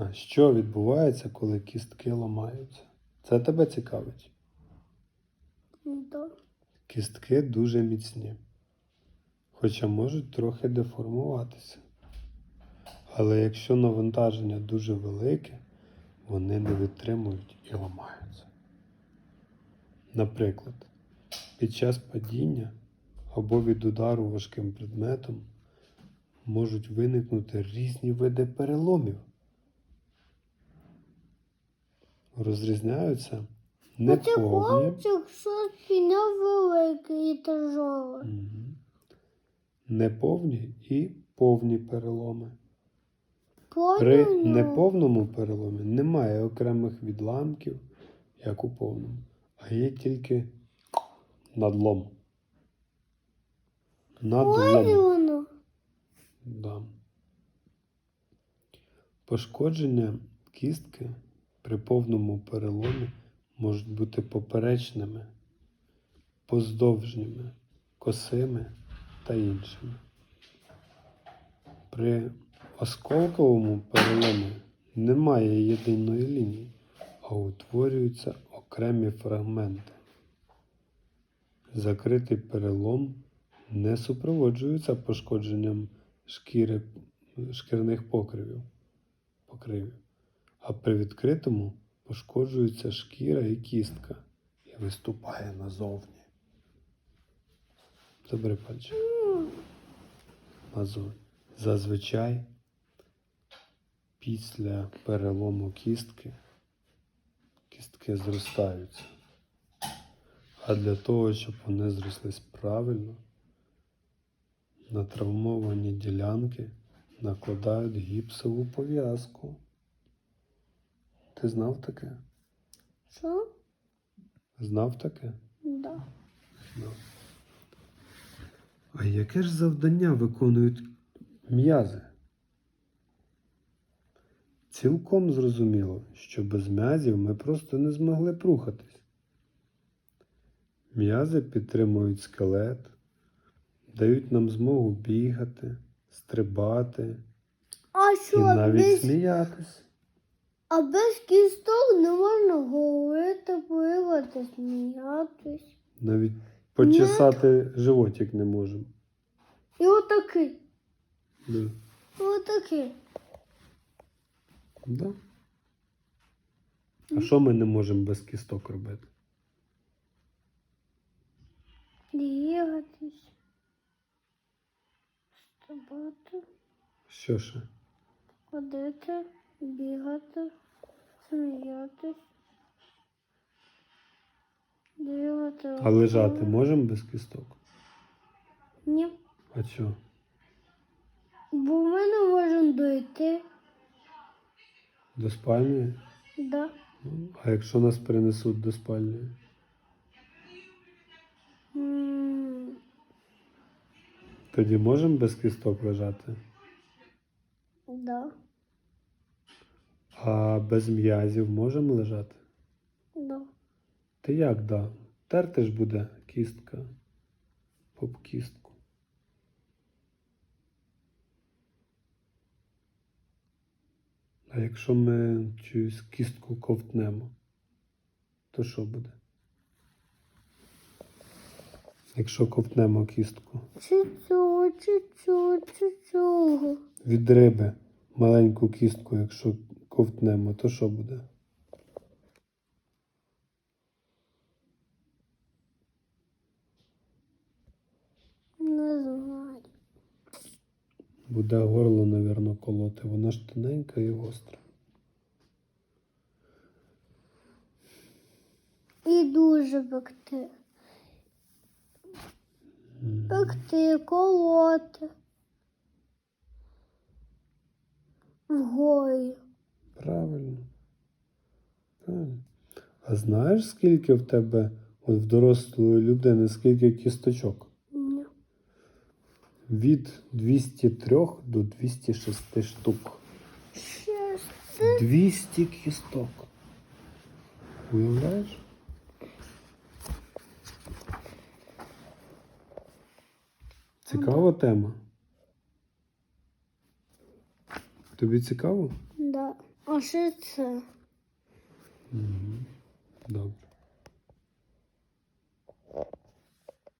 А що відбувається, коли кістки ламаються? Це тебе цікавить. Да. Кістки дуже міцні, хоча можуть трохи деформуватися. Але якщо навантаження дуже велике, вони не витримують і ламаються. Наприклад, під час падіння або від удару важким предметом можуть виникнути різні види переломів. Розрізняються неповні. Мгм. Неповні і повні переломи. При неповному переломі немає окремих відламків, як у повному, а є тільки надлом. Надлом. Да. Пошкодження кістки при повному переломі можуть бути поперечними, поздовжніми, косими та іншими. При осколковому переломі немає єдиної лінії, а утворюються окремі фрагменти. Закритий перелом не супроводжується пошкодженням шкіри, шкірних покривів, покривів, а при відкритому пошкоджується шкіра і кістка і виступає назовні. Забери пальчик. Зазвичай після перелому кістки кістки зростаються. А для того, щоб вони зрослись правильно, на травмовані ділянки накладають гіпсову пов'язку. Ти знав таке? Що? Знав таке? Да. Знав. А яке ж завдання виконують м'язи? Цілком зрозуміло, що без м'язів ми просто не змогли б рухатись. М'язи підтримують скелет, дають нам змогу бігати, стрибати А і навіть без, сміятись. А без кісток не можна говорити, плигати, сміятись. Навіть почесати животик не можемо. І отакий. Да. І отакий. Да. А що ми не можемо без кісток робити? Бігатись. Стрибати, Що ще? ходити, бігати, сміятись. Бігати. А лежати можемо без кісток? Ні. А що? Бо ми не можемо дойти. До спальні? Да. Ну, А якщо нас перенесуть до спальні? Тоді можемо без кісток лежати? Да. А без м'язів можемо лежати? Да. Ти як да? Терти ж буде кістка. Поп кістку. А якщо ми чуюсь кістку ковтнемо, то що буде? Якщо ковтнемо кістку цього, чи цього. від риби маленьку кістку, якщо ковтнемо, то що буде? Не знаю. Буде горло, навірно, колоти. Вона ж тоненька і гостра. І дуже пекти. М. Пекти, колоти. Вгорі. Правильно. Правильно. А знаєш, скільки в тебе, от в дорослої людини, скільки кісточок? Ні. Від 203 до 206 штук. 200 кісток. Уявляєш? Цікава тема. Тобі цікаво? А що це? Угу. Добре.